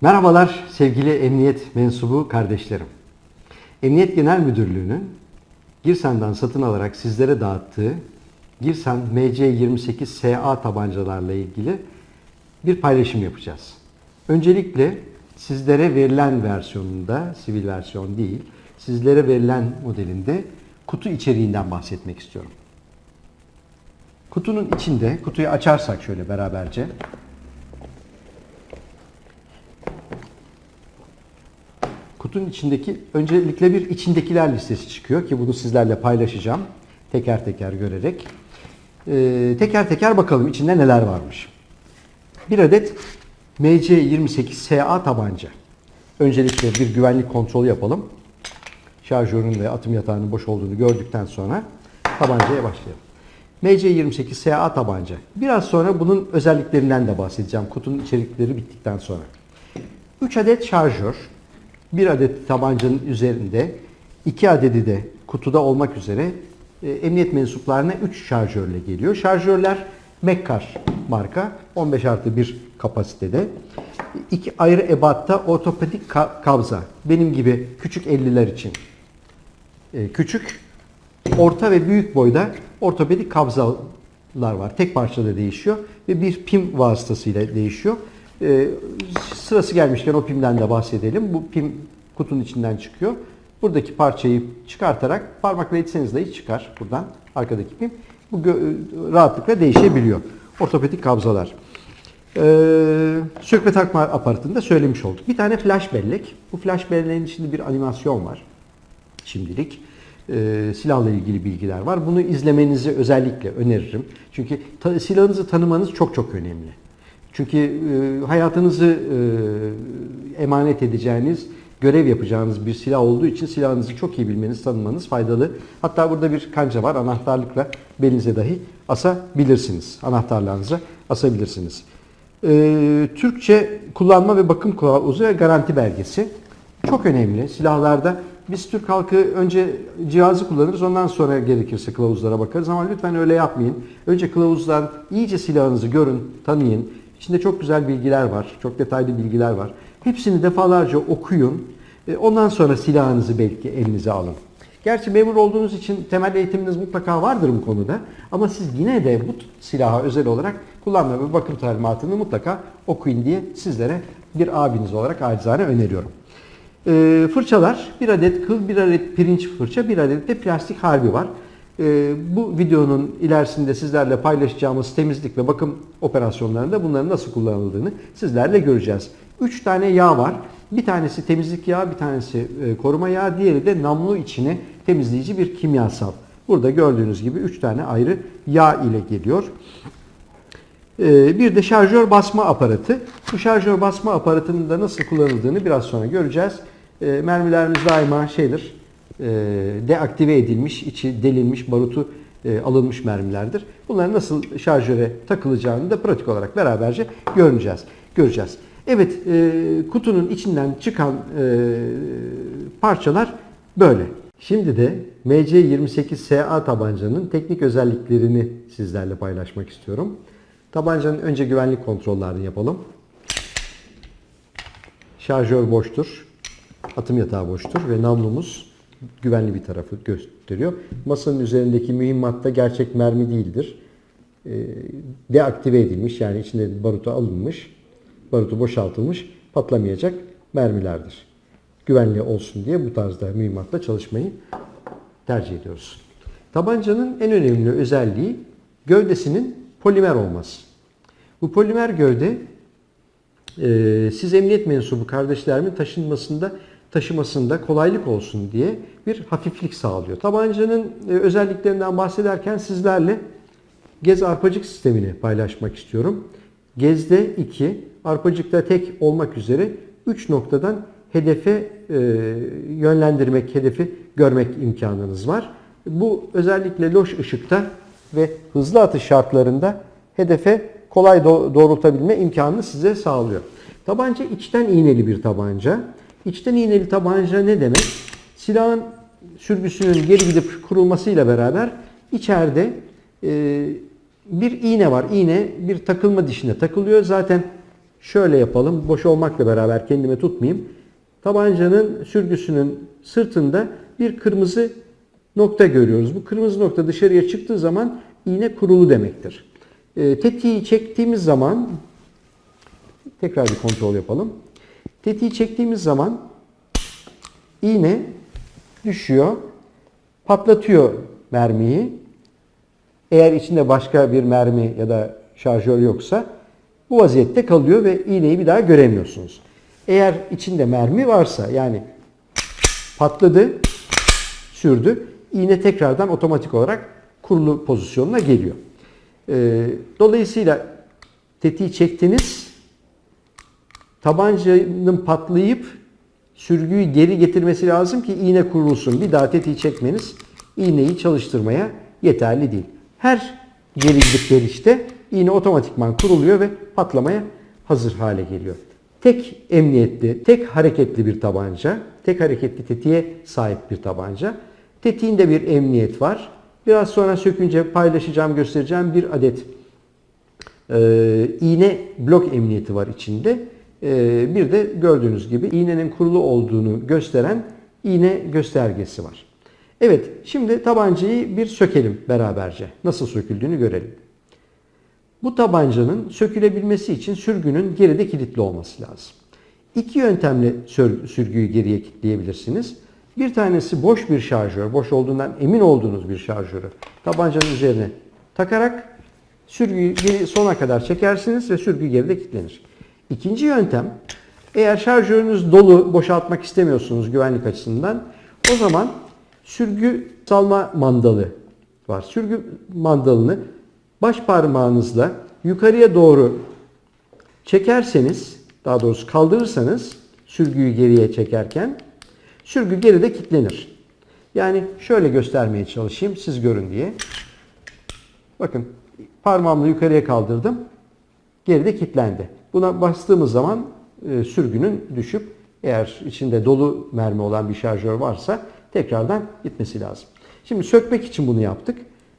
Merhabalar sevgili emniyet mensubu kardeşlerim. Emniyet Genel Müdürlüğü'nün Girsen'den satın alarak sizlere dağıttığı Girsen MC28 SA tabancalarla ilgili bir paylaşım yapacağız. Öncelikle sizlere verilen versiyonunda, sivil versiyon değil, sizlere verilen modelinde kutu içeriğinden bahsetmek istiyorum. Kutunun içinde, kutuyu açarsak şöyle beraberce, Kutunun içindeki öncelikle bir içindekiler listesi çıkıyor ki bunu sizlerle paylaşacağım. Teker teker görerek. Ee, teker teker bakalım içinde neler varmış. Bir adet MC28 SA tabanca. Öncelikle bir güvenlik kontrolü yapalım. Şarjörün ve atım yatağının boş olduğunu gördükten sonra tabancaya başlayalım. MC28 SA tabanca. Biraz sonra bunun özelliklerinden de bahsedeceğim. Kutunun içerikleri bittikten sonra. 3 adet şarjör, bir adet tabancanın üzerinde, iki adedi de kutuda olmak üzere e, emniyet mensuplarına 3 şarjörle geliyor. Şarjörler Mekkar marka 15 artı 1 kapasitede. İki ayrı ebatta ortopedik ka- kabza. Benim gibi küçük 50'ler için e, küçük, orta ve büyük boyda ortopedik kabzalar var. Tek parçada değişiyor ve bir pim vasıtasıyla değişiyor. E, sırası gelmişken o pimden de bahsedelim. Bu pim kutunun içinden çıkıyor. Buradaki parçayı çıkartarak parmakla itseniz dahi çıkar buradan arkadaki pim. Bu rahatlıkla değişebiliyor. Ortopedik kabzalar. Ee, sökme takma aparatını da söylemiş olduk. Bir tane flash bellek. Bu flash belleğin içinde bir animasyon var şimdilik. Ee, silahla ilgili bilgiler var. Bunu izlemenizi özellikle öneririm. Çünkü ta- silahınızı tanımanız çok çok önemli. Çünkü e, hayatınızı e, emanet edeceğiniz, görev yapacağınız bir silah olduğu için silahınızı çok iyi bilmeniz, tanımanız faydalı. Hatta burada bir kanca var. Anahtarlıkla belinize dahi asabilirsiniz. Anahtarlarınıza asabilirsiniz. Ee, Türkçe kullanma ve bakım kılavuzu ve garanti belgesi çok önemli. Silahlarda biz Türk halkı önce cihazı kullanırız ondan sonra gerekirse kılavuzlara bakarız ama lütfen öyle yapmayın. Önce kılavuzdan iyice silahınızı görün, tanıyın. İçinde çok güzel bilgiler var, çok detaylı bilgiler var. Hepsini defalarca okuyun. E, Ondan sonra silahınızı belki elinize alın. Gerçi memur olduğunuz için temel eğitiminiz mutlaka vardır bu konuda. Ama siz yine de bu silaha özel olarak kullanma ve bakım talimatını mutlaka okuyun diye sizlere bir abiniz olarak acizane öneriyorum. Ee, fırçalar, bir adet kıl, bir adet pirinç fırça, bir adet de plastik harbi var. Ee, bu videonun ilerisinde sizlerle paylaşacağımız temizlik ve bakım operasyonlarında bunların nasıl kullanıldığını sizlerle göreceğiz. 3 tane yağ var. Bir tanesi temizlik yağı, bir tanesi e, koruma yağı, diğeri de namlu içine temizleyici bir kimyasal. Burada gördüğünüz gibi 3 tane ayrı yağ ile geliyor. Ee, Bir de şarjör basma aparatı. Bu şarjör basma aparatının da nasıl kullanıldığını biraz sonra göreceğiz. Ee, Mermilerimiz daima şeydir, deaktive edilmiş, içi delinmiş, barutu e, alınmış mermilerdir. Bunların nasıl şarjöre takılacağını da pratik olarak beraberce göreceğiz. göreceğiz. Evet, e, kutunun içinden çıkan e, parçalar böyle. Şimdi de MC28 SA tabancanın teknik özelliklerini sizlerle paylaşmak istiyorum. Tabancanın önce güvenlik kontrollerini yapalım. Şarjör boştur. Atım yatağı boştur ve namlumuz güvenli bir tarafı gösteriyor. Masanın üzerindeki mühimmat da gerçek mermi değildir. Ee, Deaktive edilmiş yani içinde barutu alınmış, barutu boşaltılmış patlamayacak mermilerdir. Güvenli olsun diye bu tarzda mühimmatla çalışmayı tercih ediyoruz. Tabancanın en önemli özelliği gövdesinin polimer olması. Bu polimer gövde e, siz emniyet mensubu kardeşlerimin taşınmasında taşımasında kolaylık olsun diye bir hafiflik sağlıyor. Tabancanın e, özelliklerinden bahsederken sizlerle gez arpacık sistemini paylaşmak istiyorum. Gezde 2, arpacıkta tek olmak üzere 3 noktadan hedefe e, yönlendirmek, hedefi görmek imkanınız var. Bu özellikle loş ışıkta ve hızlı atış şartlarında hedefe kolay do- doğrultabilme imkanını size sağlıyor. Tabanca içten iğneli bir tabanca. İçten iğneli tabanca ne demek? Silahın sürgüsünün geri gidip kurulmasıyla beraber içeride e, bir iğne var. İğne bir takılma dişine takılıyor. Zaten Şöyle yapalım. Boş olmakla beraber kendime tutmayayım. Tabancanın sürgüsünün sırtında bir kırmızı nokta görüyoruz. Bu kırmızı nokta dışarıya çıktığı zaman iğne kurulu demektir. E, tetiği çektiğimiz zaman tekrar bir kontrol yapalım. Tetiği çektiğimiz zaman iğne düşüyor, patlatıyor mermiyi. Eğer içinde başka bir mermi ya da şarjör yoksa bu vaziyette kalıyor ve iğneyi bir daha göremiyorsunuz. Eğer içinde mermi varsa yani patladı, sürdü, iğne tekrardan otomatik olarak kurulu pozisyonuna geliyor. Ee, dolayısıyla tetiği çektiniz, tabancanın patlayıp sürgüyü geri getirmesi lazım ki iğne kurulsun. Bir daha tetiği çekmeniz iğneyi çalıştırmaya yeterli değil. Her geri gidip gelişte iğne otomatikman kuruluyor ve patlamaya hazır hale geliyor. Tek emniyetli, tek hareketli bir tabanca, tek hareketli tetiğe sahip bir tabanca. Tetiğinde bir emniyet var. Biraz sonra sökünce paylaşacağım, göstereceğim bir adet e, iğne blok emniyeti var içinde. E, bir de gördüğünüz gibi iğnenin kurulu olduğunu gösteren iğne göstergesi var. Evet, şimdi tabancayı bir sökelim beraberce. Nasıl söküldüğünü görelim. Bu tabancanın sökülebilmesi için sürgünün geride kilitli olması lazım. İki yöntemle sür- sürgüyü geriye kilitleyebilirsiniz. Bir tanesi boş bir şarjör, boş olduğundan emin olduğunuz bir şarjörü tabancanın üzerine takarak sürgüyü geri sona kadar çekersiniz ve sürgü geride kilitlenir. İkinci yöntem, eğer şarjörünüz dolu boşaltmak istemiyorsunuz güvenlik açısından, o zaman sürgü salma mandalı var. Sürgü mandalını baş parmağınızla yukarıya doğru çekerseniz, daha doğrusu kaldırırsanız sürgüyü geriye çekerken sürgü geride kilitlenir. Yani şöyle göstermeye çalışayım siz görün diye. Bakın parmağımla yukarıya kaldırdım. Geride kilitlendi. Buna bastığımız zaman e, sürgünün düşüp eğer içinde dolu mermi olan bir şarjör varsa tekrardan gitmesi lazım. Şimdi sökmek için bunu yaptık.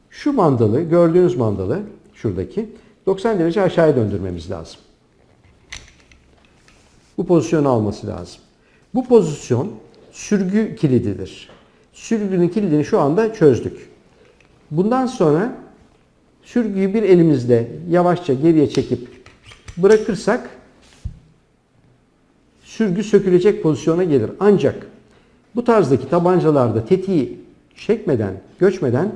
Şu mandalı, gördüğünüz mandalı şuradaki 90 derece aşağıya döndürmemiz lazım. Bu pozisyonu alması lazım. Bu pozisyon sürgü kilididir. Sürgünün kilidini şu anda çözdük. Bundan sonra sürgüyü bir elimizle yavaşça geriye çekip bırakırsak sürgü sökülecek pozisyona gelir. Ancak bu tarzdaki tabancalarda tetiği çekmeden, göçmeden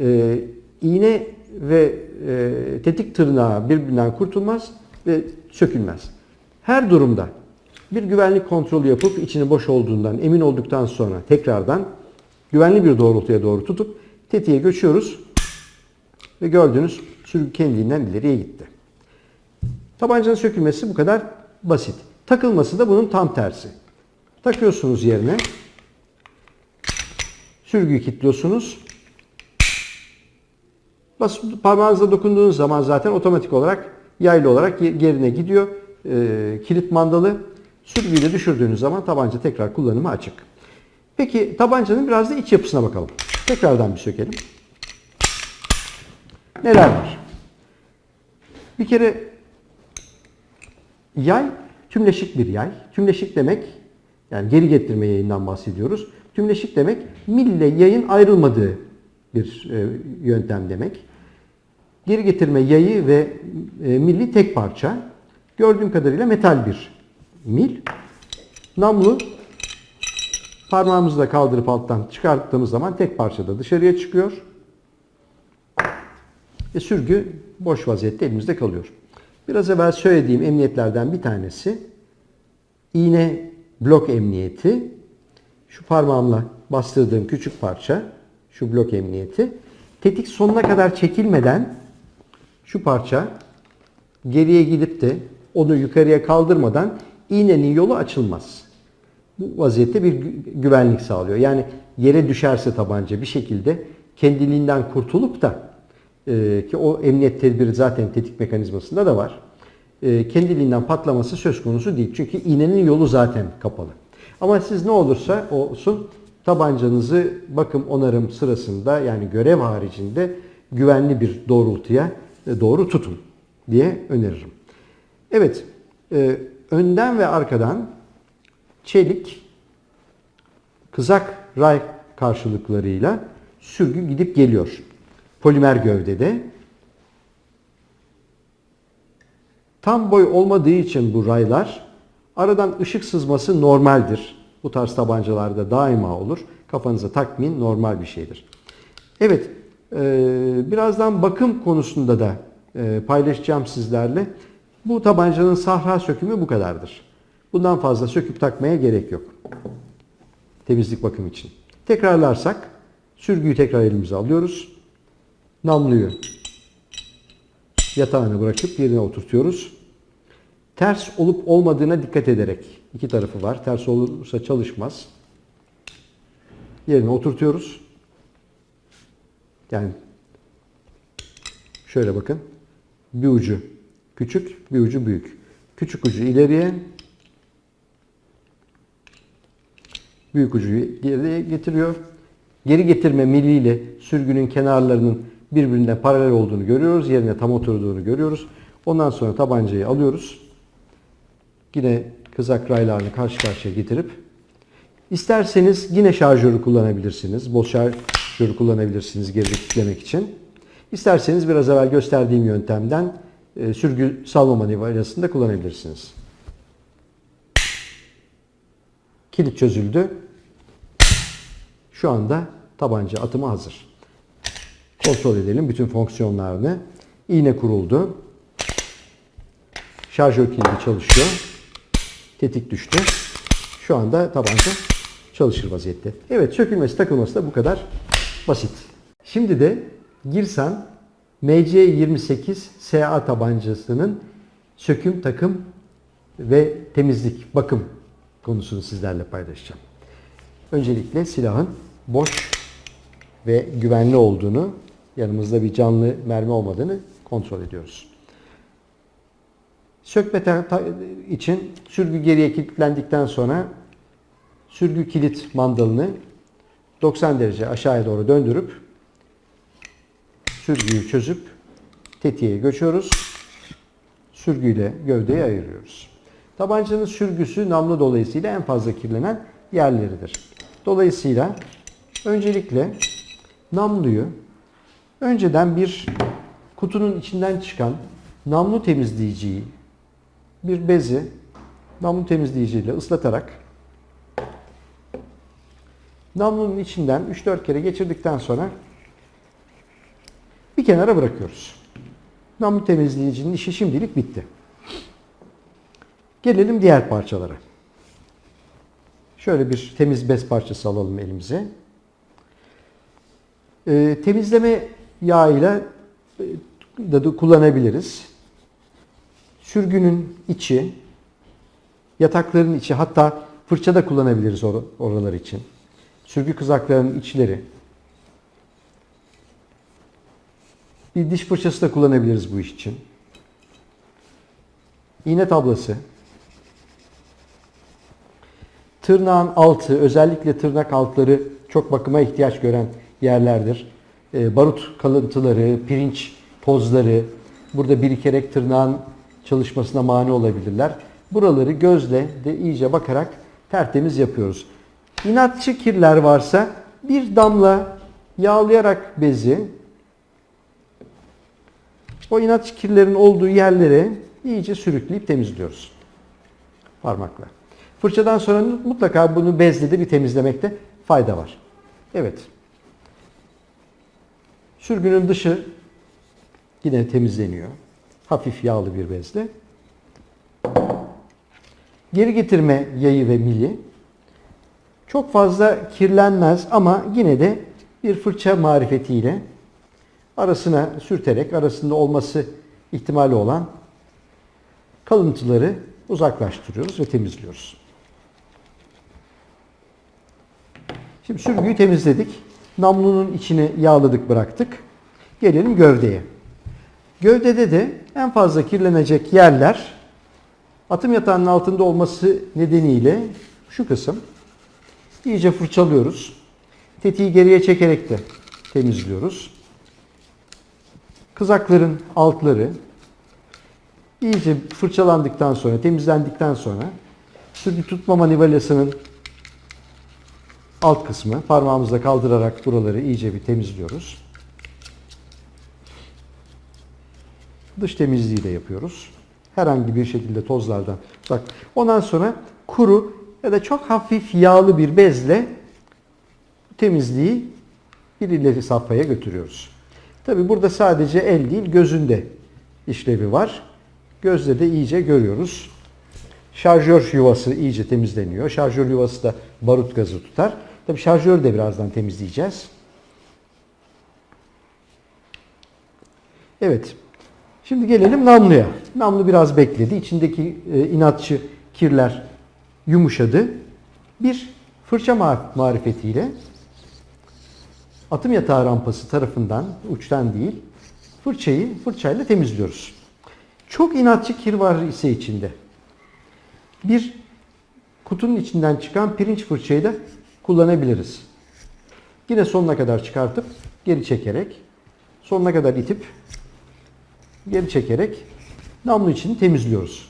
e, iğne ve e, tetik tırnağı birbirinden kurtulmaz ve sökülmez. Her durumda bir güvenlik kontrolü yapıp içinin boş olduğundan emin olduktan sonra tekrardan güvenli bir doğrultuya doğru tutup tetiğe göçüyoruz ve gördüğünüz sürgü kendiliğinden ileriye gitti. Tabancanın sökülmesi bu kadar basit. Takılması da bunun tam tersi. Takıyorsunuz yerine. Sürgüyü kilitliyorsunuz. Bas, parmağınızla dokunduğunuz zaman zaten otomatik olarak yaylı olarak yerine gidiyor. Ee, kilit mandalı. Sürgüyü de düşürdüğünüz zaman tabanca tekrar kullanıma açık. Peki tabancanın biraz da iç yapısına bakalım. Tekrardan bir sökelim. Neler var? Bir kere yay tümleşik bir yay. Tümleşik demek yani geri getirme yayından bahsediyoruz. Tümleşik demek mille yayın ayrılmadığı bir e, yöntem demek. Geri getirme yayı ve e, milli tek parça. Gördüğüm kadarıyla metal bir mil. Namlu parmağımızla kaldırıp alttan çıkarttığımız zaman tek parçada dışarıya çıkıyor. Ve sürgü boş vaziyette elimizde kalıyor. Biraz evvel söylediğim emniyetlerden bir tanesi iğne blok emniyeti. Şu parmağımla bastırdığım küçük parça şu blok emniyeti. Tetik sonuna kadar çekilmeden şu parça geriye gidip de onu yukarıya kaldırmadan iğnenin yolu açılmaz. Bu vaziyette bir gü- güvenlik sağlıyor. Yani yere düşerse tabanca bir şekilde kendiliğinden kurtulup da e, ki o emniyet tedbiri zaten tetik mekanizmasında da var. E, kendiliğinden patlaması söz konusu değil. Çünkü iğnenin yolu zaten kapalı. Ama siz ne olursa olsun tabancanızı bakım onarım sırasında yani görev haricinde güvenli bir doğrultuya e, doğru tutun diye öneririm. Evet, Ee, önden ve arkadan çelik kızak ray karşılıklarıyla sürgü gidip geliyor. Polimer gövdede. Tam boy olmadığı için bu raylar aradan ışık sızması normaldir. Bu tarz tabancalarda daima olur. Kafanıza takmayın normal bir şeydir. Evet e, birazdan bakım konusunda da e, paylaşacağım sizlerle. Bu tabancanın sahra sökümü bu kadardır. Bundan fazla söküp takmaya gerek yok. Temizlik bakım için. Tekrarlarsak sürgüyü tekrar elimize alıyoruz. Namluyu yatağına bırakıp yerine oturtuyoruz. Ters olup olmadığına dikkat ederek iki tarafı var. Ters olursa çalışmaz. Yerine oturtuyoruz. Yani şöyle bakın. Bir ucu küçük, bir ucu büyük. Küçük ucu ileriye, büyük ucu geriye getiriyor. Geri getirme miliyle sürgünün kenarlarının birbirine paralel olduğunu görüyoruz. Yerine tam oturduğunu görüyoruz. Ondan sonra tabancayı alıyoruz. Yine kızak raylarını karşı karşıya getirip isterseniz yine şarjörü kullanabilirsiniz. Boş şarjörü kullanabilirsiniz geri kitlemek için. İsterseniz biraz evvel gösterdiğim yöntemden e, sürgü salma manivelasını da kullanabilirsiniz. Kilit çözüldü. Şu anda tabanca atımı hazır. Kontrol edelim bütün fonksiyonlarını. İğne kuruldu. Şarjör kilidi çalışıyor. Tetik düştü. Şu anda tabanca çalışır vaziyette. Evet sökülmesi takılması da bu kadar basit. Şimdi de Girsan MC28 SA tabancasının söküm, takım ve temizlik, bakım konusunu sizlerle paylaşacağım. Öncelikle silahın boş ve güvenli olduğunu, yanımızda bir canlı mermi olmadığını kontrol ediyoruz. Sökme için sürgü geriye kilitlendikten sonra sürgü kilit mandalını 90 derece aşağıya doğru döndürüp sürgüyü çözüp tetiğe göçüyoruz. Sürgüyle gövdeyi ayırıyoruz. Tabancanın sürgüsü namlu dolayısıyla en fazla kirlenen yerleridir. Dolayısıyla öncelikle namluyu önceden bir kutunun içinden çıkan namlu temizleyiciyi bir bezi namlu temizleyiciyle ıslatarak namlunun içinden 3-4 kere geçirdikten sonra bir kenara bırakıyoruz. Namlu temizleyicinin işi şimdilik bitti. Gelelim diğer parçalara. Şöyle bir temiz bez parçası alalım elimize. Ee, temizleme yağıyla e, da da kullanabiliriz. Sürgünün içi, yatakların içi hatta fırça da kullanabiliriz or- oralar için. Sürgü kızaklarının içleri. Bir diş fırçası da kullanabiliriz bu iş için. İğne tablası. Tırnağın altı, özellikle tırnak altları çok bakıma ihtiyaç gören yerlerdir. Ee, barut kalıntıları, pirinç tozları burada birikerek tırnağın çalışmasına mani olabilirler. Buraları gözle de iyice bakarak tertemiz yapıyoruz. İnatçı kirler varsa bir damla yağlayarak bezi o inatçı kirlerin olduğu yerlere iyice sürükleyip temizliyoruz. Parmakla. Fırçadan sonra mutlaka bunu bezle de bir temizlemekte fayda var. Evet. Sürgünün dışı yine temizleniyor. Hafif yağlı bir bezle. Geri getirme yayı ve mili. Çok fazla kirlenmez ama yine de bir fırça marifetiyle arasına sürterek arasında olması ihtimali olan kalıntıları uzaklaştırıyoruz ve temizliyoruz. Şimdi sürgüyü temizledik. Namlunun içini yağladık bıraktık. Gelelim gövdeye. Gövdede de en fazla kirlenecek yerler atım yatağının altında olması nedeniyle şu kısım iyice fırçalıyoruz. Tetiği geriye çekerek de temizliyoruz. Kızakların altları iyice fırçalandıktan sonra, temizlendikten sonra sürgü tutma manivelasının alt kısmı parmağımızla kaldırarak buraları iyice bir temizliyoruz. Dış temizliği de yapıyoruz. Herhangi bir şekilde tozlardan. Bak ondan sonra kuru ya da çok hafif yağlı bir bezle temizliği bir ileri safhaya götürüyoruz. Tabi burada sadece el değil gözünde işlevi var. Gözde de iyice görüyoruz. Şarjör yuvası iyice temizleniyor. Şarjör yuvası da barut gazı tutar. Tabi şarjörü de birazdan temizleyeceğiz. Evet. Şimdi gelelim namluya. Namlu biraz bekledi. İçindeki e, inatçı kirler yumuşadı. Bir fırça ma- marifetiyle atım yatağı rampası tarafından, uçtan değil, fırçayı fırçayla temizliyoruz. Çok inatçı kir var ise içinde. Bir kutunun içinden çıkan pirinç fırçayı da kullanabiliriz. Yine sonuna kadar çıkartıp geri çekerek, sonuna kadar itip geri çekerek namlu içini temizliyoruz.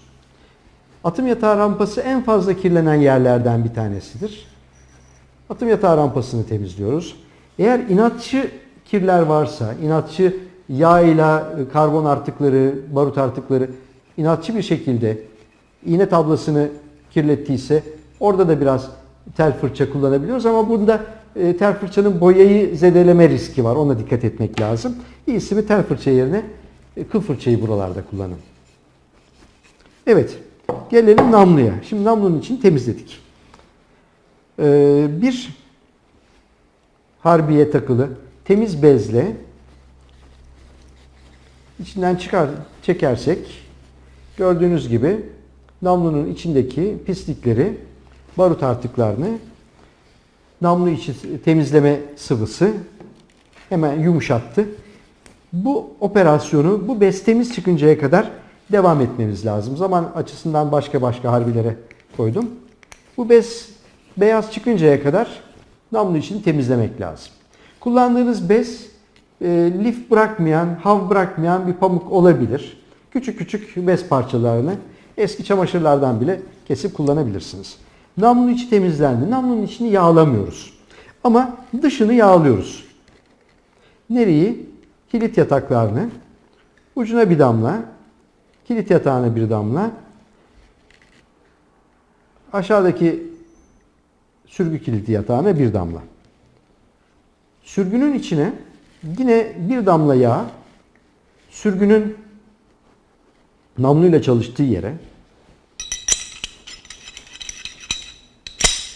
Atım yatağı rampası en fazla kirlenen yerlerden bir tanesidir. Atım yatağı rampasını temizliyoruz. Eğer inatçı kirler varsa, inatçı yağ ile karbon artıkları, barut artıkları inatçı bir şekilde iğne tablasını kirlettiyse orada da biraz tel fırça kullanabiliyoruz ama bunda e, tel fırçanın boyayı zedeleme riski var. Ona dikkat etmek lazım. İyisi bir tel fırça yerine e, kıl fırçayı buralarda kullanın. Evet, gelelim namluya. Şimdi namlunun için temizledik. Ee, bir harbiye takılı temiz bezle içinden çıkar çekersek gördüğünüz gibi namlunun içindeki pislikleri, barut artıklarını namlu içi temizleme sıvısı hemen yumuşattı. Bu operasyonu bu bez temiz çıkıncaya kadar devam etmemiz lazım. Zaman açısından başka başka harbilere koydum. Bu bez beyaz çıkıncaya kadar namlu içini temizlemek lazım. Kullandığınız bez e, lif bırakmayan, hav bırakmayan bir pamuk olabilir. Küçük küçük bez parçalarını eski çamaşırlardan bile kesip kullanabilirsiniz. Namlunun içi temizlendi. Namlunun içini yağlamıyoruz. Ama dışını yağlıyoruz. Nereyi? Kilit yataklarını ucuna bir damla, kilit yatağına bir damla, aşağıdaki sürgü kilidi yatağına bir damla. Sürgünün içine yine bir damla yağ, sürgünün namluyla çalıştığı yere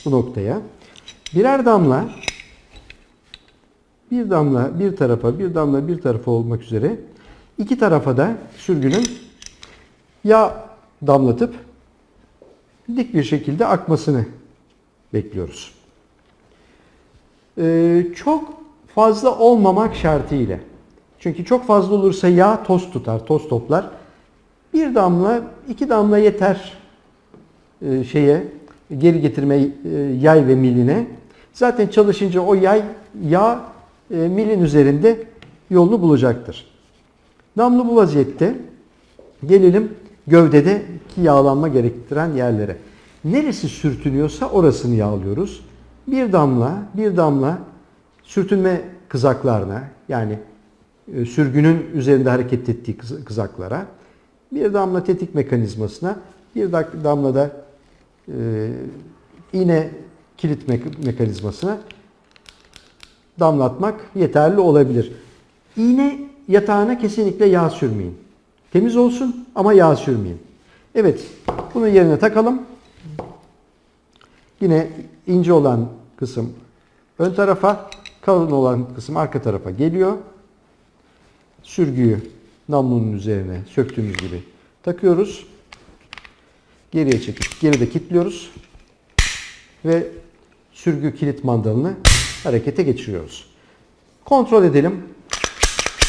bu noktaya birer damla bir damla bir tarafa, bir damla bir tarafa olmak üzere iki tarafa da sürgünün yağ damlatıp dik bir şekilde akmasını bekliyoruz. Ee, çok fazla olmamak şartıyla. Çünkü çok fazla olursa yağ toz tutar, toz toplar. Bir damla, iki damla yeter e, şeye geri getirme e, yay ve miline. Zaten çalışınca o yay yağ e, milin üzerinde yolunu bulacaktır. Namlu bu vaziyette gelelim gövdedeki yağlanma gerektiren yerlere. Neresi sürtünüyorsa orasını yağlıyoruz. Bir damla, bir damla sürtünme kızaklarına yani e, sürgünün üzerinde hareket ettiği kız- kızaklara, bir damla tetik mekanizmasına, bir damla da iğne kilit mek- mekanizmasına damlatmak yeterli olabilir. İğne yatağına kesinlikle yağ sürmeyin. Temiz olsun ama yağ sürmeyin. Evet, bunu yerine takalım. Yine ince olan kısım ön tarafa, kalın olan kısım arka tarafa geliyor. Sürgüyü namlunun üzerine söktüğümüz gibi takıyoruz. Geriye çekip geride kilitliyoruz. Ve sürgü kilit mandalını harekete geçiriyoruz. Kontrol edelim.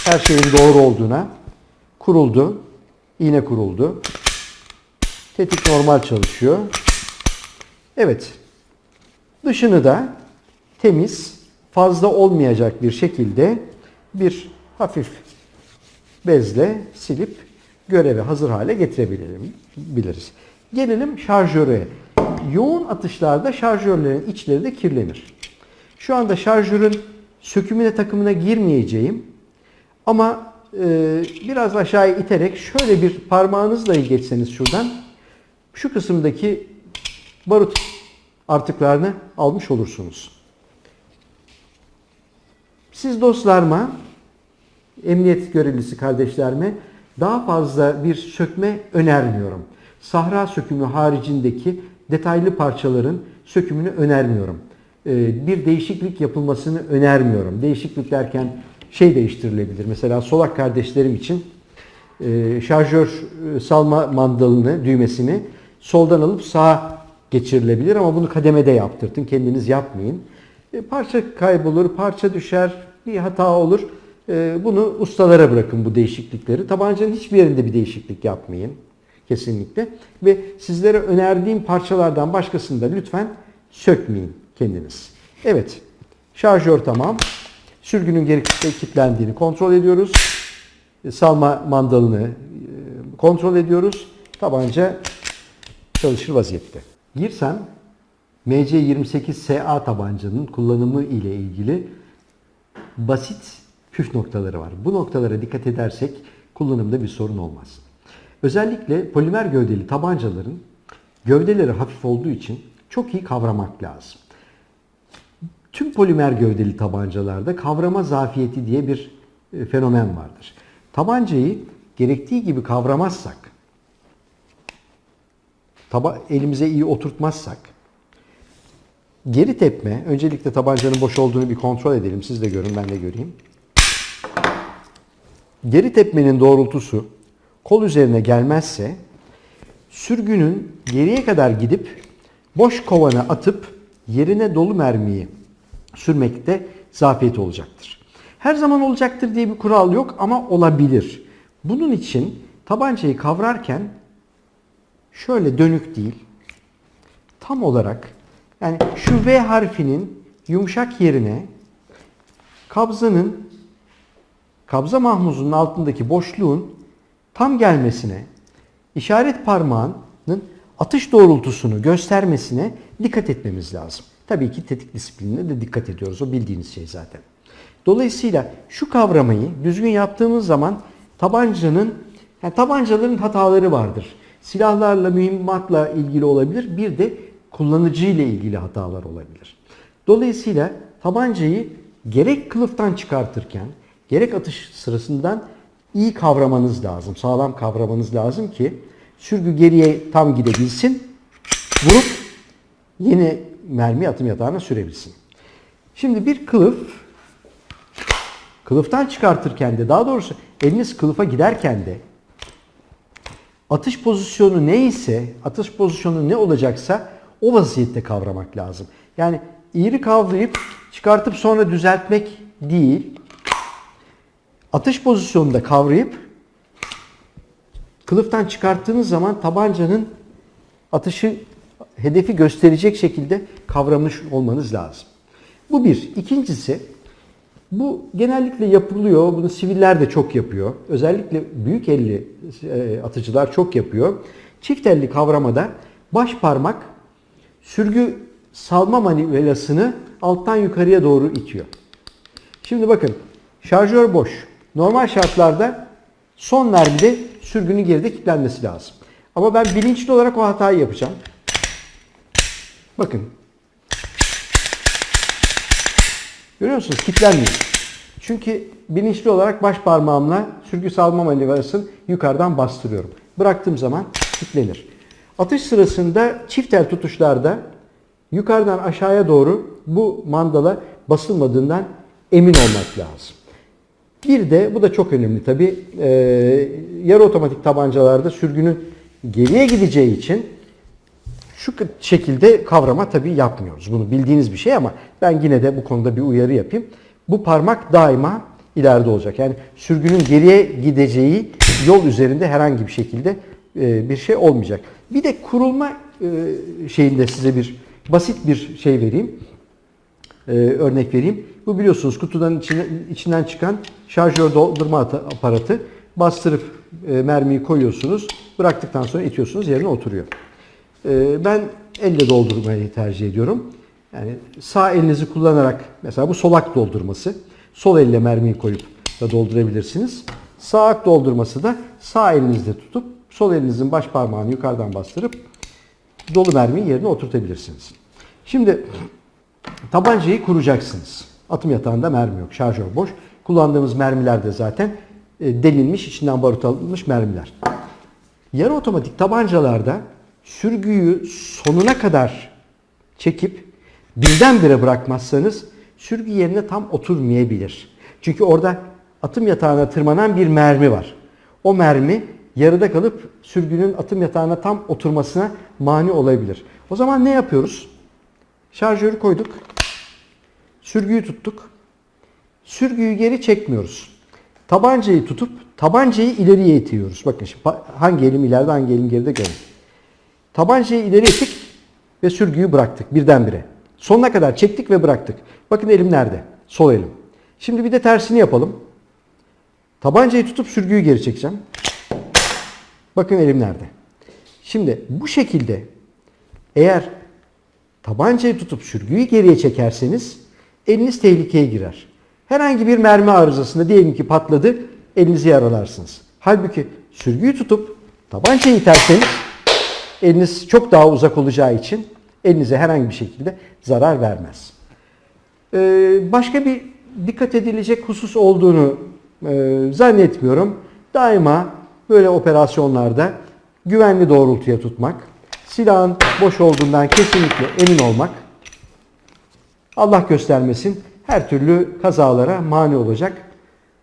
Her şeyin doğru olduğuna. Kuruldu. İğne kuruldu. Tetik normal çalışıyor. Evet. Dışını da temiz, fazla olmayacak bir şekilde bir hafif bezle silip göreve hazır hale getirebilirim biliriz. Gelelim şarjöre. Yoğun atışlarda şarjörlerin içleri de kirlenir. Şu anda şarjörün sökümüne takımına girmeyeceğim. Ama e, biraz aşağıya iterek şöyle bir parmağınızla geçseniz şuradan şu kısımdaki barut artıklarını almış olursunuz. Siz dostlarıma, emniyet görevlisi kardeşlerime daha fazla bir sökme önermiyorum. Sahra sökümü haricindeki detaylı parçaların sökümünü önermiyorum. Ee, Bir değişiklik yapılmasını önermiyorum. Değişiklik derken şey değiştirilebilir. Mesela solak kardeşlerim için e, şarjör e, salma mandalını, düğmesini soldan alıp sağa geçirilebilir ama bunu kademede yaptırtın. Kendiniz yapmayın. E, Parça kaybolur, parça düşer, bir hata olur. Bunu ustalara bırakın bu değişiklikleri. Tabancanın hiçbir yerinde bir değişiklik yapmayın. Kesinlikle. Ve sizlere önerdiğim parçalardan başkasını da lütfen sökmeyin kendiniz. Evet. Şarjör tamam. Sürgünün geri kilitlendiğini kontrol ediyoruz. E, Salma mandalını e, kontrol ediyoruz. Tabanca çalışır vaziyette. Girsem MC28SA tabancanın kullanımı ile ilgili basit püf noktaları var. Bu noktalara dikkat edersek kullanımda bir sorun olmaz. Özellikle polimer gövdeli tabancaların gövdeleri hafif olduğu için çok iyi kavramak lazım. Tüm polimer gövdeli tabancalarda kavrama zafiyeti diye bir e, fenomen vardır. Tabancayı gerektiği gibi kavramazsak, taba elimize iyi oturtmazsak, geri tepme, öncelikle tabancanın boş olduğunu bir kontrol edelim. Siz de görün, ben de göreyim. Geri tepmenin doğrultusu kol üzerine gelmezse sürgünün geriye kadar gidip boş kovana atıp yerine dolu mermiyi sürmekte zafiyet olacaktır. Her zaman olacaktır diye bir kural yok ama olabilir. Bunun için tabancayı kavrarken şöyle dönük değil, tam olarak yani şu V harfinin yumuşak yerine kabzanın kabza mahmuzunun altındaki boşluğun tam gelmesine, işaret parmağının atış doğrultusunu göstermesine dikkat etmemiz lazım. Tabii ki tetik disiplinine de dikkat ediyoruz. O bildiğiniz şey zaten. Dolayısıyla şu kavramayı düzgün yaptığımız zaman tabancanın, yani tabancaların hataları vardır. Silahlarla, mühimmatla ilgili olabilir. Bir de kullanıcı ile ilgili hatalar olabilir. Dolayısıyla tabancayı gerek kılıftan çıkartırken, gerek atış sırasından iyi kavramanız lazım. Sağlam kavramanız lazım ki sürgü geriye tam gidebilsin. Vurup yeni mermi atım yatağına sürebilsin. Şimdi bir kılıf kılıftan çıkartırken de daha doğrusu eliniz kılıfa giderken de atış pozisyonu neyse, atış pozisyonu ne olacaksa o vaziyette kavramak lazım. Yani iğri kavrayıp çıkartıp sonra düzeltmek değil. Atış pozisyonunda kavrayıp kılıftan çıkarttığınız zaman tabancanın atışı hedefi gösterecek şekilde kavramış olmanız lazım. Bu bir. İkincisi bu genellikle yapılıyor. Bunu siviller de çok yapıyor. Özellikle büyük elli e, atıcılar çok yapıyor. Çift elli kavramada baş parmak sürgü salma manivelasını alttan yukarıya doğru itiyor. Şimdi bakın şarjör boş. Normal şartlarda son mermide sürgünün geride kilitlenmesi lazım. Ama ben bilinçli olarak o hatayı yapacağım. Bakın. Görüyor musunuz? Kilitlenmiyor. Çünkü bilinçli olarak baş parmağımla sürgü salma manivelasını yukarıdan bastırıyorum. Bıraktığım zaman kilitlenir. Atış sırasında çift el tutuşlarda yukarıdan aşağıya doğru bu mandala basılmadığından emin olmak lazım. Bir de bu da çok önemli tabi e, yarı otomatik tabancalarda sürgünün geriye gideceği için şu şekilde kavrama tabi yapmıyoruz. Bunu bildiğiniz bir şey ama ben yine de bu konuda bir uyarı yapayım. Bu parmak daima ileride olacak. Yani sürgünün geriye gideceği yol üzerinde herhangi bir şekilde e, bir şey olmayacak. Bir de kurulma e, şeyinde size bir basit bir şey vereyim. E, örnek vereyim. Bu biliyorsunuz kutudan içine, içinden çıkan şarjör doldurma aparatı. bastırıp e, mermiyi koyuyorsunuz. Bıraktıktan sonra itiyorsunuz yerine oturuyor. E, ben elle doldurmayı tercih ediyorum. Yani sağ elinizi kullanarak mesela bu solak doldurması. Sol elle mermiyi koyup da doldurabilirsiniz. Sağ doldurması da sağ elinizde tutup sol elinizin baş parmağını yukarıdan bastırıp dolu mermiyi yerine oturtabilirsiniz. Şimdi tabancayı kuracaksınız. Atım yatağında mermi yok, şarjör boş. Kullandığımız mermiler de zaten e, delinmiş, içinden barut alınmış mermiler. Yarı otomatik tabancalarda sürgüyü sonuna kadar çekip birdenbire bırakmazsanız sürgü yerine tam oturmayabilir. Çünkü orada atım yatağına tırmanan bir mermi var. O mermi yarıda kalıp sürgünün atım yatağına tam oturmasına mani olabilir. O zaman ne yapıyoruz? Şarjörü koyduk. Sürgüyü tuttuk. Sürgüyü geri çekmiyoruz. Tabancayı tutup tabancayı ileriye itiyoruz. Bakın şimdi hangi elim ileride hangi elim geride görün. Tabancayı ileri ittik ve sürgüyü bıraktık birdenbire. Sonuna kadar çektik ve bıraktık. Bakın elim nerede? Sol elim. Şimdi bir de tersini yapalım. Tabancayı tutup sürgüyü geri çekeceğim. Bakın elim nerede? Şimdi bu şekilde eğer tabancayı tutup sürgüyü geriye çekerseniz eliniz tehlikeye girer. Herhangi bir mermi arızasında diyelim ki patladı, elinizi yaralarsınız. Halbuki sürgüyü tutup tabancayı iterseniz eliniz çok daha uzak olacağı için elinize herhangi bir şekilde zarar vermez. Ee, başka bir dikkat edilecek husus olduğunu e, zannetmiyorum. Daima böyle operasyonlarda güvenli doğrultuya tutmak, silahın boş olduğundan kesinlikle emin olmak, Allah göstermesin her türlü kazalara mani olacak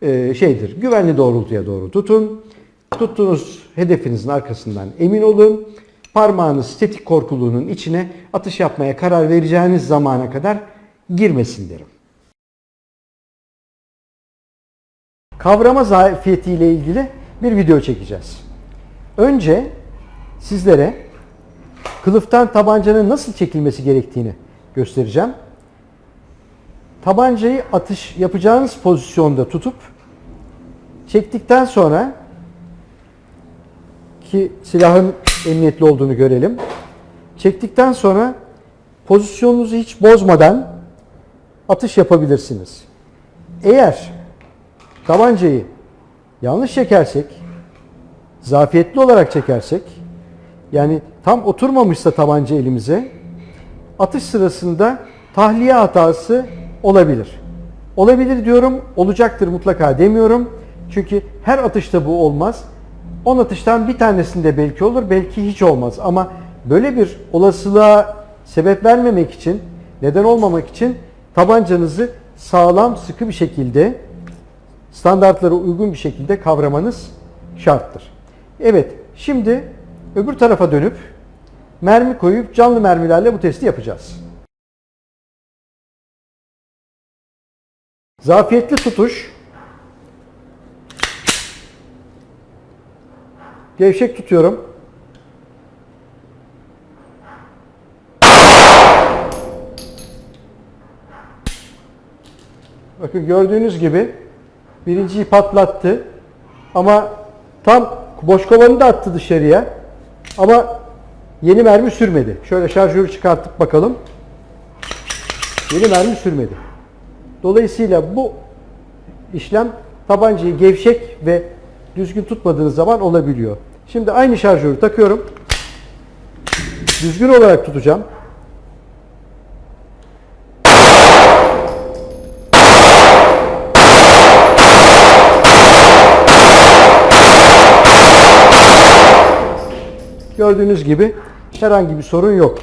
e, şeydir. Güvenli doğrultuya doğru tutun. Tuttuğunuz hedefinizin arkasından emin olun. Parmağınız tetik korkuluğunun içine atış yapmaya karar vereceğiniz zamana kadar girmesin derim. Kavrama zafiyeti ile ilgili bir video çekeceğiz. Önce sizlere kılıftan tabancanın nasıl çekilmesi gerektiğini göstereceğim. Tabancayı atış yapacağınız pozisyonda tutup çektikten sonra ki silahın emniyetli olduğunu görelim. Çektikten sonra pozisyonunuzu hiç bozmadan atış yapabilirsiniz. Eğer tabancayı yanlış çekersek, zafiyetli olarak çekersek, yani tam oturmamışsa tabanca elimize, atış sırasında tahliye hatası olabilir. Olabilir diyorum, olacaktır mutlaka demiyorum. Çünkü her atışta bu olmaz. 10 atıştan bir tanesinde belki olur, belki hiç olmaz. Ama böyle bir olasılığa sebep vermemek için, neden olmamak için tabancanızı sağlam, sıkı bir şekilde, standartlara uygun bir şekilde kavramanız şarttır. Evet, şimdi öbür tarafa dönüp mermi koyup canlı mermilerle bu testi yapacağız. Zafiyetli tutuş. Gevşek tutuyorum. Bakın gördüğünüz gibi birinciyi patlattı. Ama tam boş kovanı da attı dışarıya. Ama yeni mermi sürmedi. Şöyle şarjörü çıkartıp bakalım. Yeni mermi sürmedi. Dolayısıyla bu işlem tabancayı gevşek ve düzgün tutmadığınız zaman olabiliyor. Şimdi aynı şarjörü takıyorum. Düzgün olarak tutacağım. Gördüğünüz gibi herhangi bir sorun yok.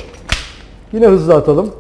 Yine hızlı atalım.